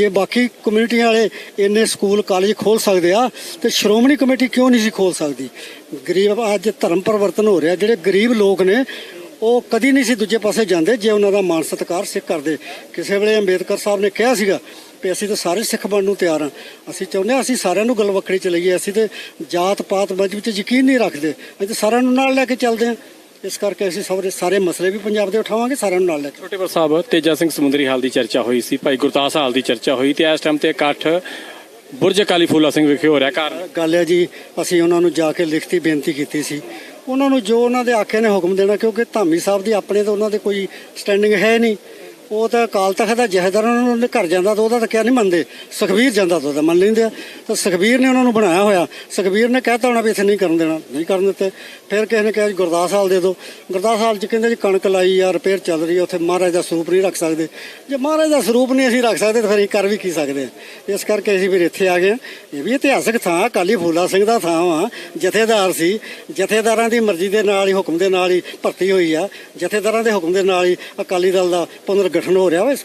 ਜੇ ਬਾਕੀ ਕਮਿਊਨਿਟੀਆਂ ਵਾਲੇ ਇੰਨੇ ਸਕੂਲ ਕਾਲਜ ਖੋਲ ਸਕਦੇ ਆ ਤੇ ਸ਼੍ਰੋਮਣੀ ਕਮੇਟੀ ਕਿਉਂ ਨਹੀਂ ਸੀ ਖੋਲ ਸਕਦੀ? ਗਰੀਬ, ਅੱਜ ਧਰਮ ਪਰਿਵਰਤਨ ਹੋ ਰਿਹਾ, ਜਿਹੜੇ ਗਰੀਬ ਲੋਕ ਨੇ, ਉਹ ਕਦੀ ਨਹੀਂ ਸੀ ਦੂਜੇ ਪਾਸੇ ਜਾਂਦੇ ਜੇ ਉਹਨਾਂ ਦਾ ਮਾਨ ਸਤਿਕਾਰ ਸਿੱਖ ਕਰਦੇ। ਕਿਸੇ ਵੇਲੇ ਅੰਬੇਦਕਰ ਸਾਹਿਬ ਨੇ ਕਿਹਾ ਸੀਗਾ ਵੀ ਅਸੀਂ ਤਾਂ ਸਾਰੇ ਸਿੱਖ ਬਣਨ ਨੂੰ ਤਿਆਰ ਹਾਂ। ਅਸੀਂ ਚਾਹੁੰਦੇ ਹਾਂ ਅਸੀਂ ਸਾਰਿਆਂ ਨੂੰ ਗੱਲ ਵੱਖਰੀ ਚ ਲਈਏ, ਅਸੀਂ ਤੇ ਜਾਤ ਪਾਤ ਮਜ਼ਹਬ ਤੇ ਯਕੀਨ ਨਹੀਂ ਰੱਖਦੇ। ਅਸੀਂ ਤਾਂ ਸਾਰਿਆਂ ਨੂੰ ਨਾਲ ਲੈ ਕੇ ਚੱਲਦੇ ਹਾਂ। ਇਸ ਕਰਕੇ ਅਸੀਂ ਸਾਰੇ ਸਾਰੇ ਮਸਲੇ ਵੀ ਪੰਜਾਬ ਦੇ ਉਠਾਵਾਂਗੇ ਸਾਰਿਆਂ ਨੂੰ ਨਾਲ ਲੈ ਕੇ। ਛੋਟੇਪੁਰ ਸਾਹਿਬ ਤੇਜਾ ਸਿੰਘ ਸਮੁੰਦਰੀ ਹਾਲ ਦੀ ਚਰਚਾ ਹੋਈ ਸੀ ਭਾਈ ਗੁਰਦਾਸ ਹਾਲ ਦੀ ਚਰਚਾ ਹੋਈ ਤੇ ਇਸ ਟਾਈਮ ਤੇ ਇਕੱਠ ਬੁਰਜ ਕਾਲੀ ਫੂਲਾ ਸਿੰਘ ਵਿਖੇ ਹੋ ਰਿਹਾ ਕਾਰਨ। ਗੱਲ ਹੈ ਜੀ ਅਸੀਂ ਉਹਨਾਂ ਨੂੰ ਜਾ ਕੇ ਲਿਖਤੀ ਬੇਨਤੀ ਕੀਤੀ ਸੀ। ਉਹਨਾਂ ਨੂੰ ਜੋ ਉਹਨਾਂ ਦੇ ਆਖੇ ਨੇ ਹੁਕਮ ਦੇਣਾ ਕਿਉਂਕਿ ਧਾਮੀ ਸਾਹਿਬ ਦੀ ਆਪਣੇ ਤਾਂ ਉਹਨਾਂ ਦੇ ਕੋਈ ਸਟੈਂਡਿੰਗ ਹੈ ਨਹੀਂ। ਉਹ ਤਾਂ ਅਕਾਲ ਤਖਤ ਦਾ ਜਹੇਦਾਰ ਉਹਨਾਂ ਨੂੰ ਘਰ ਜਾਂਦਾ ਤਾਂ ਉਹਦਾ ਤਾਂ ਕਿਹਾ ਨਹੀਂ ਮੰਨਦੇ। ਸੁਖਬੀਰ ਜਾਂਦਾ ਤਾਂ ਉਹਦਾ ਮੰਨ ਲੈਂਦੇ ਆ। ਤਾਂ ਸੁਖਬੀਰ ਨੇ ਉਹਨਾਂ ਨੂੰ ਬਣਾਇਆ ਹੋਇਆ। ਸੁਖਬੀਰ ਨੇ ਕਹਿਤਾ ਹੋਣਾ ਵੀ ਇੱਥੇ ਨਹੀਂ ਕਰਨ ਦੇਣਾ, ਨਹੀਂ ਕਰਨ ਦਿੱਤੇ। ਫਿਰ ਕਿਸੇ ਨੇ ਕਿਹਾ ਜੀ ਗੁਰਦਾਸ ਹਾਲ ਦੇ ਦਿਓ। ਗੁਰਦਾਸ ਹਾਲ ਚ ਕਹਿੰਦੇ ਜੀ ਕਣਕ ਲਾਈ ਆ ਰਿਪੇਅਰ ਚੱਲ ਰਹੀ ਆ, ਉੱਥੇ ਮਹਾਰਾਜ ਦਾ ਸਰੂਪ ਨਹੀਂ ਰੱਖ ਸਕਦੇ। ਜੇ ਮਹਾਰਾਜ ਦਾ ਸਰੂਪ ਨਹੀਂ ਅਸੀਂ ਰੱਖ ਸਕਦੇ ਤਾਂ ਫਿਰ ਅਸੀਂ ਕਰ ਵੀ ਕੀ ਸਕਦੇ ਆ। ਇਸ ਕਰਕੇ ਅਸੀਂ ਫਿਰ ਇੱਥੇ ਆ ਗਏ ਹਾਂ। ਇਹ ਵੀ ਇਤਿਹਾਸਕ ਥਾਂ ਅਕਾਲੀ ਫੂਲਾ ਸਿੰਘ ਦਾ ਥਾਂ ਵਾ। ਜਥੇਦਾਰ ਸੀ। ਜਥੇਦਾਰਾਂ ਦੀ ਮਰਜ਼ੀ ਦੇ ਨਾਲ ਹੀ, ਹੁਕਮ ਦੇ ਨਾਲ ਹੀ ਭਰਤੀ ਹੋਈ ਆ। ਜਥੇਦਾਰਾਂ ਦੇ ਹੁਕਮ ਦੇ ਨਾਲ ਹੀ ਅਕਾਲੀ ਦਲ ਦਾ ਪੁਨਰ ਗਠਨ ਹੋ ਰਿਹਾ ਵਾ ਇਸ